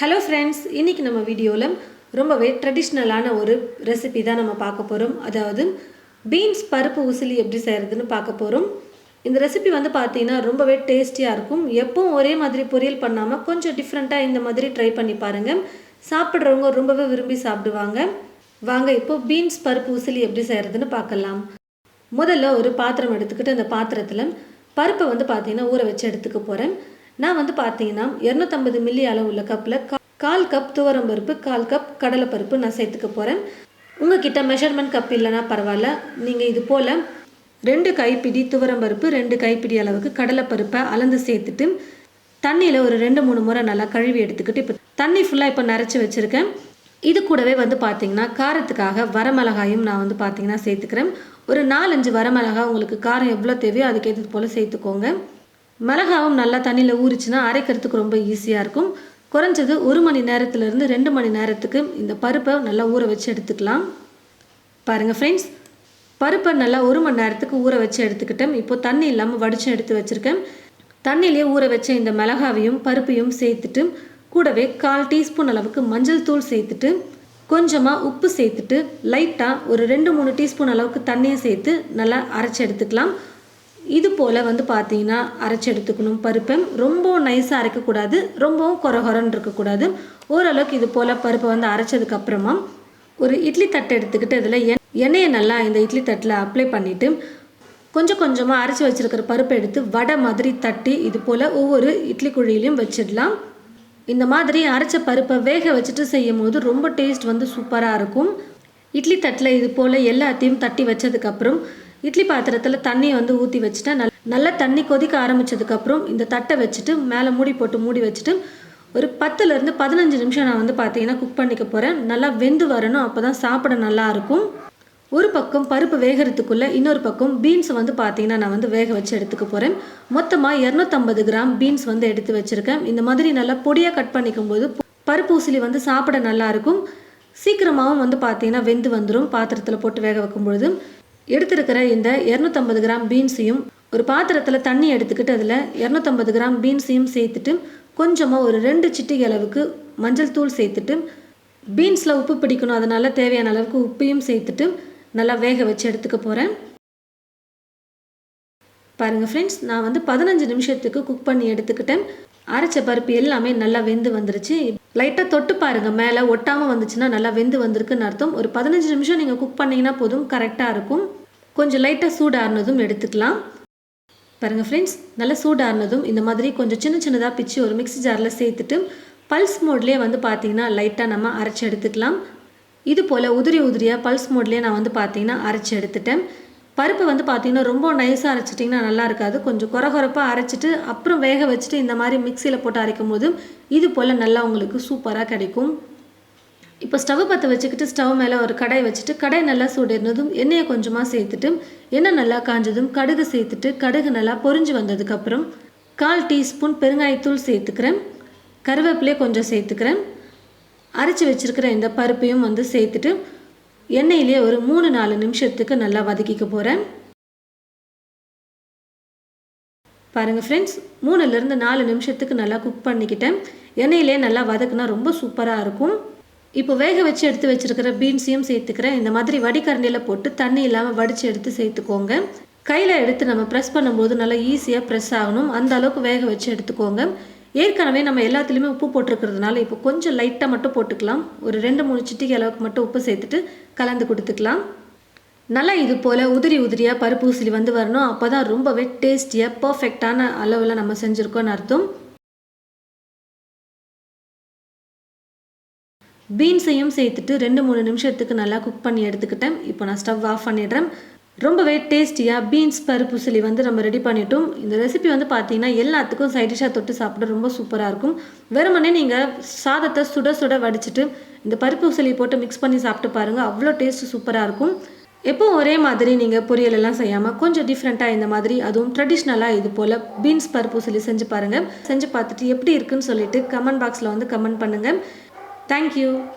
Hello friends இன்றைக்கி நம்ம வீடியோவில் ரொம்பவே ட்ரெடிஷ்னலான ஒரு ரெசிபி தான் நம்ம பார்க்க போகிறோம் அதாவது பீன்ஸ் பருப்பு உசிலி எப்படி செய்கிறதுன்னு பார்க்க போகிறோம் இந்த ரெசிபி வந்து பார்த்தீங்கன்னா ரொம்பவே டேஸ்டியாக இருக்கும். எப்பவும் ஒரே மாதிரி பொரியல் பண்ணாமல் கொஞ்சம் டிஃப்ரெண்ட்டாக இந்த மாதிரி ட்ரை பண்ணி பாருங்கள் சாப்பிட்றவங்க ரொம்பவே விரும்பி சாப்பிடுவாங்க. வாங்க இப்போ பீன்ஸ் பருப்பு உசிலி எப்படி செய்கிறதுன்னு பார்க்கலாம். முதல்ல ஒரு பாத்திரம் எடுத்துக்கிட்டு அந்த பாத்திரத்தில் பருப்பை வந்து பார்த்தீங்கன்னா ஊற வச்சு எடுத்துக்க போகிறேன் நான் வந்து பார்த்தீங்கன்னா இரநூத்தம்பது மில்லி அளவு உள்ள கப்பில் கால் கப் துவரம் பருப்பு கால் கப் கடலைப்பருப்பு நான் சேர்த்துக்க போகிறேன் உங்ககிட்ட மெஷர்மெண்ட் கப் இல்லைன்னா பரவாயில்ல. நீங்கள் இது போல் ரெண்டு கைப்பிடி துவரம் பருப்பு ரெண்டு கைப்பிடி அளவுக்கு கடலைப்பருப்பை அளந்து சேர்த்துட்டு தண்ணியில் ஒரு ரெண்டு மூணு முறை நல்லா கழுவி எடுத்துக்கிட்டு இப்போ தண்ணி ஃபுல்லாக இப்போ நரைச்சி வச்சுருக்கேன். இது கூடவே வந்து பார்த்தீங்கன்னா காரத்துக்காக வரமிளகாயும் நான் வந்து பார்த்தீங்கன்னா சேர்த்துக்கிறேன். ஒரு நாலஞ்சு வரமிளகா உங்களுக்கு காரம் எவ்வளோ தேவையோ அதுக்கேற்றது போல் சேர்த்துக்கோங்க. மிளகாவும் நல்லா தண்ணியில் ஊறிச்சுன்னா அரைக்கிறதுக்கு ரொம்ப ஈஸியாக இருக்கும். குறைஞ்சது ஒரு மணி நேரத்துலேருந்து ரெண்டு மணி நேரத்துக்கு இந்த பருப்பை நல்லா ஊற வச்சு எடுத்துக்கலாம். பாருங்கள் ஃப்ரெண்ட்ஸ் பருப்பை நல்லா ஒரு மணி நேரத்துக்கு ஊற வச்சு எடுத்துக்கிட்டேன். இப்போ தண்ணி இல்லாமல் வடிச்சு எடுத்து வச்சுருக்கேன். தண்ணியிலே ஊற வச்ச இந்த மிளகாவையும் பருப்பையும் சேர்த்துட்டு கூடவே கால் டீஸ்பூன் அளவுக்கு மஞ்சள் தூள் சேர்த்துட்டு கொஞ்சமாக உப்பு சேர்த்துட்டு லைட்டாக ஒரு ரெண்டு மூணு டீஸ்பூன் அளவுக்கு தண்ணியை சேர்த்து நல்லா அரைச்சி எடுத்துக்கலாம். இது போல் வந்து பார்த்தீங்கன்னா அரைச்சி எடுத்துக்கணும். பருப்பை ரொம்பவும் நைஸாக அரைக்கக்கூடாது. ரொம்பவும் கொர கொரன்னு இருக்கக்கூடாது. ஓரளவுக்கு இது போல் பருப்பை வந்து அரைச்சதுக்கப்புறமா ஒரு இட்லி தட்டை எடுத்துக்கிட்டு அதில் எண் எண்ணெயை நல்லா இந்த இட்லி தட்டில் அப்ளை பண்ணிவிட்டு கொஞ்சம் கொஞ்சமாக அரைச்சி வச்சுருக்கிற பருப்பை எடுத்து வடை மாதிரி தட்டி இது போல் ஒவ்வொரு இட்லி குழியிலையும் வச்சிடலாம். இந்த மாதிரி அரைச்ச பருப்பை வேக வச்சுட்டு செய்யும் போது ரொம்ப டேஸ்ட் வந்து சூப்பராக இருக்கும். இட்லி தட்டில் இது போல் எல்லாத்தையும் தட்டி வச்சதுக்கப்புறம் இட்லி பாத்திரத்தில் தண்ணியை வந்து ஊற்றி வச்சுட்டா நல் நல்லா தண்ணி கொதிக்க ஆரம்பித்ததுக்கப்புறம் இந்த தட்டை வச்சுட்டு மேலே மூடி போட்டு மூடி வச்சுட்டு ஒரு பத்துலேருந்து பதினஞ்சு நிமிஷம் நான் வந்து பார்த்தீங்கன்னா குக் பண்ணிக்க போகிறேன் நல்லா வெந்து வரணும். அப்போ தான் சாப்பிட நல்லா இருக்கும். ஒரு பக்கம் பருப்பு வேகிறதுக்குள்ளே இன்னொரு பக்கம் பீன்ஸ் வந்து பார்த்தீங்கன்னா நான் வந்து வேக வச்சு எடுத்துக்க போகிறேன் மொத்தமாக இரநூத்தம்பது கிராம் பீன்ஸ் வந்து எடுத்து வச்சுருக்கேன். இந்த மாதிரி நல்லா பொடியாக கட் பண்ணிக்கும் போது பருப்பு ஊசிலி வந்து சாப்பிட நல்லா இருக்கும். சீக்கிரமாகவும் வந்து பார்த்தீங்கன்னா வெந்து வந்துடும் பாத்திரத்தில் போட்டு வேக வைக்கும் பொழுது எடுத்திருக்கிற இந்த இரநூத்தம்பது கிராம் பீன்ஸையும் ஒரு பாத்திரத்தில் தண்ணி எடுத்துக்கிட்டு அதில் இரநூத்தம்பது கிராம் பீன்ஸையும் சேர்த்துட்டு கொஞ்சமாக ஒரு ரெண்டு சிட்டிகை அளவுக்கு மஞ்சள் தூள் சேர்த்துட்டு பீன்ஸில் உப்பு பிடிக்கணும். அதனால் தேவையான அளவுக்கு உப்பையும் சேர்த்துட்டு நல்லா வேக வச்சு எடுத்துக்க போகிறேன் பாருங்கள் ஃப்ரெண்ட்ஸ் நான் வந்து பதினஞ்சு நிமிஷத்துக்கு குக் பண்ணி எடுத்துக்கிட்டேன். அரைச்ச பருப்பு எல்லாமே நல்லா வெந்து வந்துருச்சு. லைட்டாக தொட்டு பாருங்கள் மேலே ஒட்டாமல் வந்துச்சுன்னா நல்லா வெந்து வந்திருக்குன்னு அர்த்தம். ஒரு பதினஞ்சு நிமிஷம் நீங்கள் குக் பண்ணிங்கன்னா போதும் கரெக்டாக இருக்கும். கொஞ்சம் லைட்டாக சூடாறினதும் எடுத்துக்கலாம். பாருங்கள் ஃப்ரெண்ட்ஸ் நல்லா சூடாறினதும் இந்த மாதிரி கொஞ்சம் சின்ன சின்னதாக பிச்சு ஒரு மிக்ஸி ஜாரில் சேர்த்துட்டு பல்ஸ் மோட்லேயே வந்து பார்த்தீங்கன்னா லைட்டாக நம்ம அரைச்சி எடுத்துக்கலாம். இது போல் உதிரி உதிரியாக பல்ஸ் மோட்லேயே நான் வந்து பார்த்தீங்கன்னா அரைச்சி எடுத்துட்டேன். பருப்பு வந்து பார்த்தீங்கன்னா ரொம்ப நைஸாக அரைச்சிட்டிங்கன்னா நல்லா இருக்காது. கொஞ்சம் குறகுறப்பாக அரைச்சிட்டு அப்புறம் வேக வச்சுட்டு இந்த மாதிரி மிக்சியில் போட்டு அரைக்கும் போது இது போல் நல்லா உங்களுக்கு சூப்பராக கிடைக்கும். இப்போ ஸ்டவ் பற்ற வச்சுக்கிட்டு ஸ்டவ் மேலே ஒரு கடாய் வச்சுட்டு கடாய் நல்லா சூடிருந்ததும் எண்ணெயை கொஞ்சமாக சேர்த்துட்டு எண்ணெய் நல்லா காஞ்சதும் கடுகு சேர்த்துட்டு கடுகு நல்லா பொறிஞ்சு வந்ததுக்கப்புறம் கால் டீஸ்பூன் பெருங்காயத்தூள் சேர்த்துக்கிறேன். கருவேப்பிலையே கொஞ்சம் சேர்த்துக்கிறேன். அரைச்சி வச்சுருக்கிற இந்த பருப்பையும் வந்து சேர்த்துட்டு எண்ணெயிலே ஒரு மூணு நாலு நிமிஷத்துக்கு நல்லா வதக்கிக்க போகிறேன் பாருங்கள் ஃப்ரெண்ட்ஸ் மூணுலேருந்து நாலு நிமிஷத்துக்கு நல்லா குக் பண்ணிக்கிட்டேன். எண்ணெயிலே நல்லா வதக்குனா ரொம்ப சூப்பராக இருக்கும். இப்போ வேக வச்சு எடுத்து வச்சுருக்கிற பீன்ஸையும் சேர்த்துக்கிறேன். இந்த மாதிரி வடிகரண்டியில் போட்டு தண்ணி இல்லாமல் வடித்து எடுத்து சேர்த்துக்கோங்க. கையில் எடுத்து நம்ம ப்ரெஸ் பண்ணும்போது நல்லா ஈஸியாக ப்ரெஸ் ஆகணும். அந்த அளவுக்கு வேக வச்சு எடுத்துக்கோங்க. ஏற்கனவே நம்ம எல்லாத்துலேயுமே உப்பு போட்டிருக்கிறதுனால இப்போ கொஞ்சம் லைட்டாக மட்டும் போட்டுக்கலாம். ஒரு ரெண்டு மூணு சிட்டிகை அளவுக்கு மட்டும் உப்பு சேர்த்துட்டு கலந்து கொடுத்துக்கலாம். நல்லா இது போல் உதிரி உதிரியாக பருப்பு ஊசிலி வந்து வரணும். அப்போ தான் ரொம்பவே டேஸ்டியாக பர்ஃபெக்டான அளவில் நம்ம செஞ்சுருக்கோன்னு அர்த்தம். பீன்ஸையும் சேர்த்துட்டு ரெண்டு மூணு நிமிஷத்துக்கு நல்லா குக் பண்ணி எடுத்துக்கிட்டேன். இப்போ நான் ஸ்டவ் ஆஃப் பண்ணிடுறேன். ரொம்பவே டேஸ்டியாக பீன்ஸ் பருப்பு சிலி வந்து நம்ம ரெடி பண்ணிட்டோம். இந்த ரெசிபி வந்து பார்த்தீங்கன்னா எல்லாத்துக்கும் சைட் டிஷ்ஷாக தொட்டு சாப்பிட ரொம்ப சூப்பராக இருக்கும். வெறுமனே நீங்கள் சாதத்தை சுட சுட வடிச்சிட்டு இந்த பருப்பு சிலி போட்டு மிக்ஸ் பண்ணி சாப்பிட்டு பாருங்கள் அவ்வளோ டேஸ்ட் சூப்பராக இருக்கும். எப்போவும் ஒரே மாதிரி நீங்கள் பொரியல் எல்லாம் செய்யாமல் கொஞ்சம் டிஃப்ரெண்ட்டாக இந்த மாதிரி அதுவும் ட்ரெடிஷ்னலாக இது போல் பீன்ஸ் பருப்பு சொல்லி செஞ்சு பாருங்கள் செஞ்சு பார்த்துட்டு எப்படி இருக்குன்னு சொல்லிட்டு கமெண்ட் பாக்ஸில் வந்து கமெண்ட் பண்ணுங்கள் Thank you.